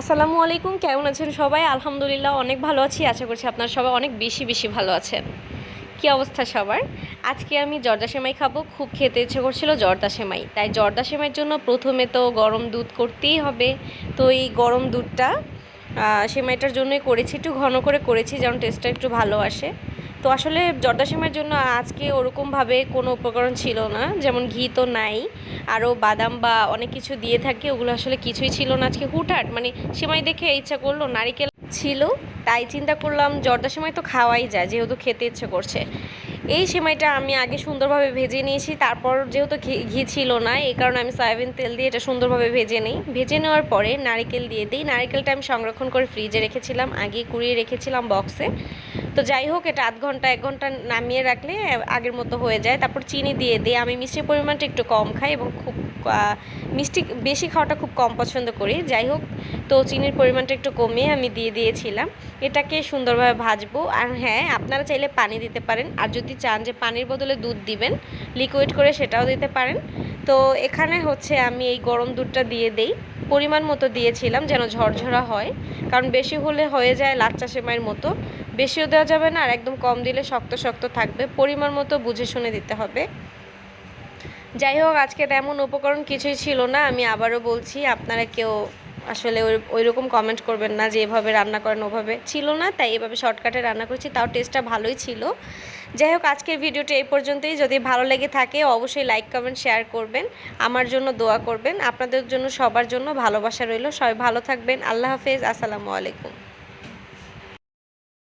আসসালামু আলাইকুম, কেমন আছেন সবাই? আলহামদুলিল্লাহ অনেক ভালো আছি। আশা করছি আপনারা সবাই অনেক বেশি বেশি ভালো আছেন। কি অবস্থা সবার? আজকে আমি জর্দা সেমাই খাব। খুব খেতে ইচ্ছে করছিল জর্দা সেমাই। তাই জর্দা সেমাইয়ের জন্য প্রথমে তো গরম দুধ করতেই হবে। তো এই গরম দুধটা সেমাইটার জন্যই করেছি, একটু ঘন করে করেছি, যেন টেস্টটা একটু ভালো আসে। তো আসলে জর্দা জন্য আজকে ওরকমভাবে কোনো উপকরণ ছিল না। যেমন ঘি তো নাই, আরও বাদাম বা অনেক কিছু দিয়ে থাকে, ওগুলো আসলে কিছুই ছিল না আজকে। হুটহাট মানে সেমাই দেখে ইচ্ছা করল, নারিকেল ছিল, তাই চিন্তা করলাম জর্দা সেমাই তো খাওয়াই যায়, যেহেতু খেতে ইচ্ছে করছে। এই সেমাইটা আমি আগে সুন্দরভাবে ভেজে নিয়েছি, তারপর যেহেতু ঘি- ঘি ছিল না, এই কারণে আমি সয়াবিন তেল দিয়ে এটা সুন্দরভাবে ভেজে নিই। ভেজে নেওয়ার পরে নারকেল দিয়ে দিই। নারকেলটা আমি সংরক্ষণ করে ফ্রিজে রেখেছিলাম আগে কুড়িয়ে রেখেছিলাম বক্সে তো যাই হোক, এটা আধ ঘণ্টা, এক ঘণ্টা নামিয়ে রাখলে আগের মতো হয়ে যায়। তারপর চিনি দিয়ে দিই। আমি মিষ্টির পরিমাণটা একটু কম খাই এবং খুব মিষ্টি বেশি খাওয়াটা খুব কম পছন্দ করি। যাই হোক, তো চিনির পরিমাণটা একটু কমিয়ে আমি দিয়ে দিয়েছিলাম। এটাকে সুন্দরভাবে ভাজবো। আর হ্যাঁ আপনারা চাইলে পানি দিতে পারেন। আর যদি চান যে পানির বদলে দুধ দিবেন লিকুইড করে সেটাও দিতে পারেন। তো এখানে হচ্ছে আমি এই গরম দুধটা দিয়ে দেই। পরিমাণ মতো দিয়েছিলাম যেন ঝরঝরা হয়। কারণ বেশি হলে হয়ে যায় লাচ্চা সেমাইয়ের মতো। বেশিও দেওয়া যাবে না, আর একদম কম দিলে শক্ত শক্ত থাকবে। পরিমাণ মতো বুঝে শুনে দিতে হবে। যাই হোক আজকে তেমন উপকরণ কিছুই ছিল না। আমি আবারও বলছি, আপনারা কেউ আসলে ওই রকম কমেন্ট করবেন না যে এভাবে রান্না করেন, ওভাবে। ছিল না, তাই এভাবে শর্টকাটে রান্না করছি, তাও টেস্টটা ভালোই ছিল। যাই হোক, আজকের ভিডিওটা এই পর্যন্তই। যদি ভালো লেগে থাকে, অবশ্যই লাইক কমেন্ট শেয়ার করবেন। আমার জন্য দোয়া করবেন। আপনাদের জন্য, সবার জন্য ভালোবাসা রইল। সবাই ভালো থাকবেন। আল্লাহ হাফেজ। আসসালামু আলাইকুম।